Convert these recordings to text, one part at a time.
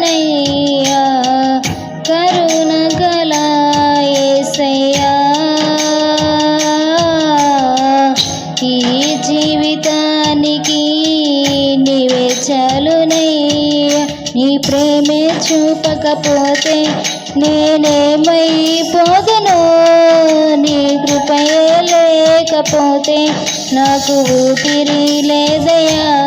నయ్యా కరుణ గల యేసయ్యా ఈ జీవితానికి నీవే చాలునయ్యా. నీ ప్రేమే చూపకపోతే నేనేమైపోదును? నీ కృపయే లేకపోతే నాకు ఊపిరి లేదయా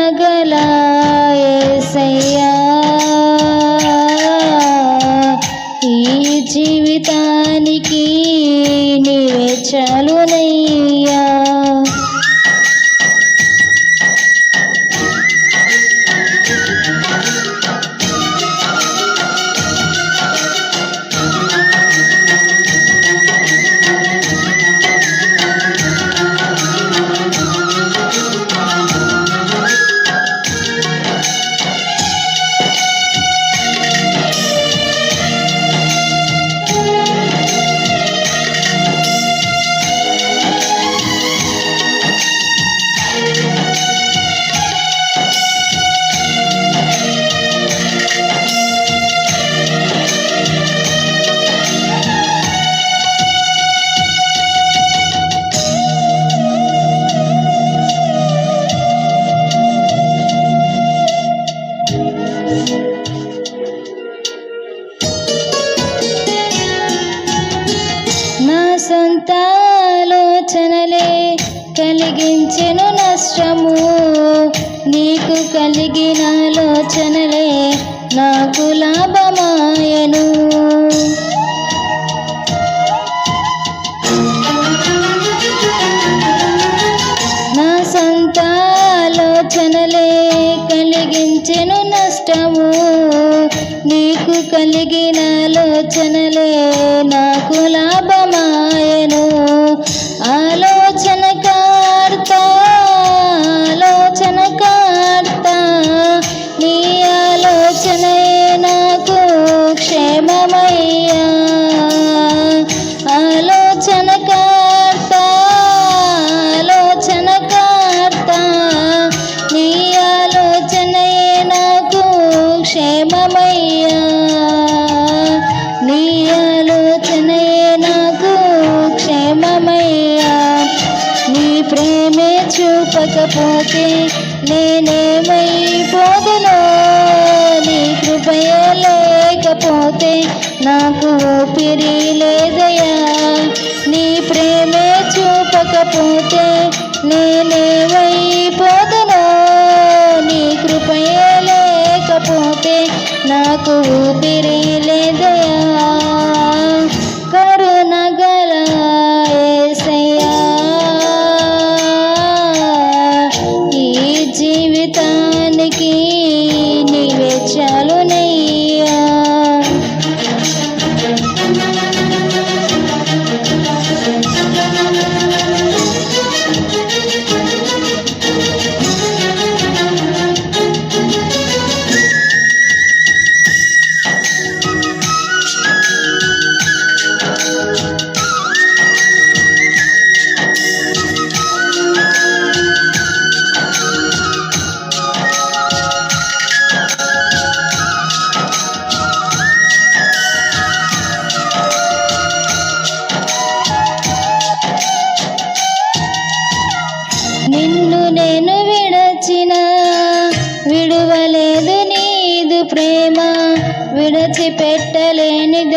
సొంత ఆలోచనలే కలిగించెను నష్టము. నీకు కలిగిన ఆలోచనలే నాకు లాభమాయను. నా సొంత ఆలోచనలే కలిగించెను నష్టము. నీకు కలిగిన ఆలోచనలే నాకు లాభమాయను. చూపకపోతే నేనేమైపోదును? నీ కృపయ లేకపోతే నాకు ఊపిరి లేదయా నీ ప్రేమే చూపకపోతే నేనేమైపోదును? నీ కృపయ లేకపోతే నాకు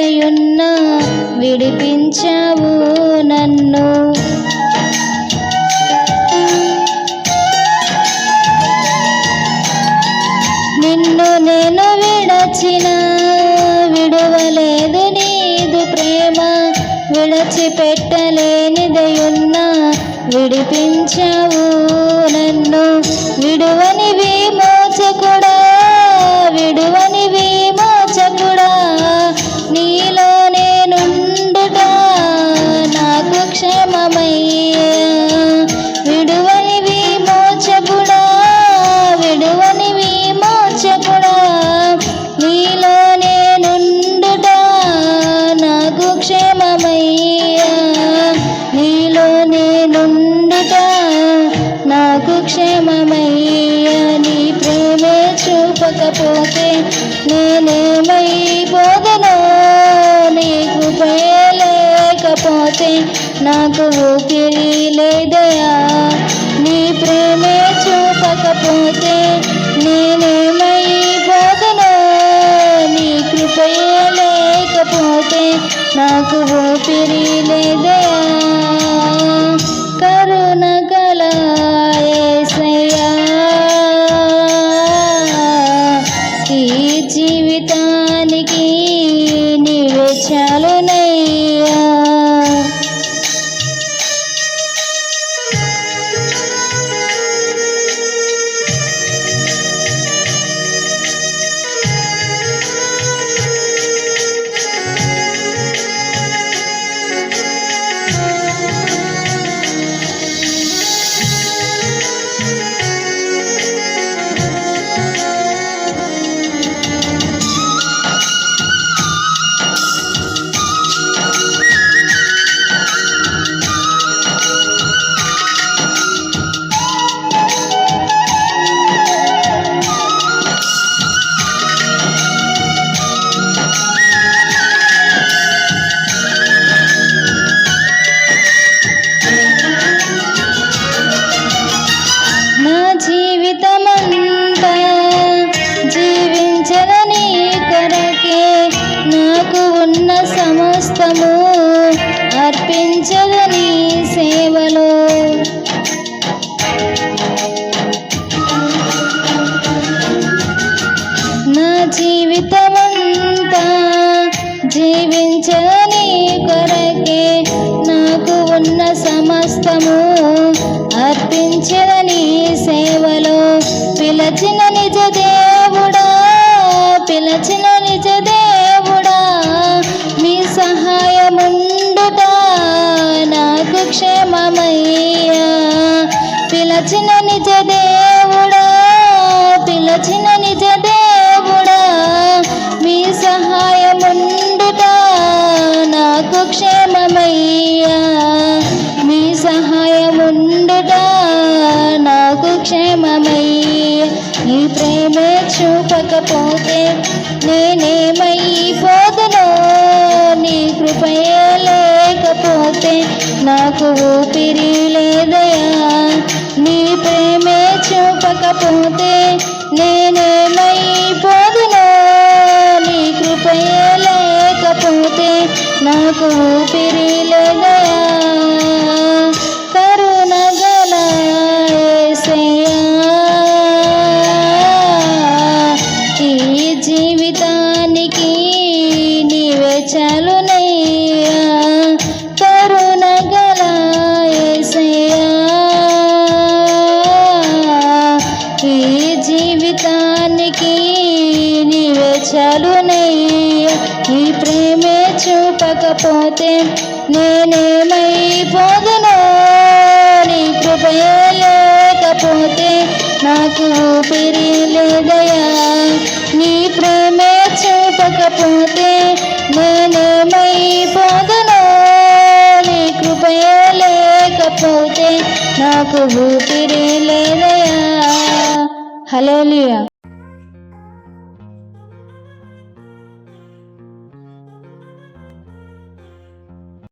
విడచిపెట్టలేనిదయున్నా విడిపించావు నన్ను. నిన్ను నేను విడచిన విడువలేదు నీదు ప్రేమ. విడచిపెట్టలేనిదయున్నా విడిపించావు నాకు ఊపిరి లేదయా నీ ప్రేమే చూపకపోతే పిలచిన నిజ దేవుడా పిలచిన నిజ దేవుడా మీ సహాయముండుట నాకు క్షేమమయ్యా. పిలచిన నిజ దేవుడా చూపకపోతే నేనేమైపోదును? నీ కృపయే లేకపోతే నాకు ఊపిరి లేదయా నీ ప్రేమే చూపకపోతే నేనేమైపోదును? నీ కృపయే లేకపోతే నాకు జీవితానికి నీవే చాలునయ్యా ఈ ప్రేమే చూపకపోతే నేనేమైపోదును నీ కృపయే లేకపోతే నాకు ఊపిరి లేదయా నీ ప్రేమే చూపకపోతే నేనేమైపోదును నీ కృపయే లేకపోతే నాకు ఊపిరి లేదయా హలోలియా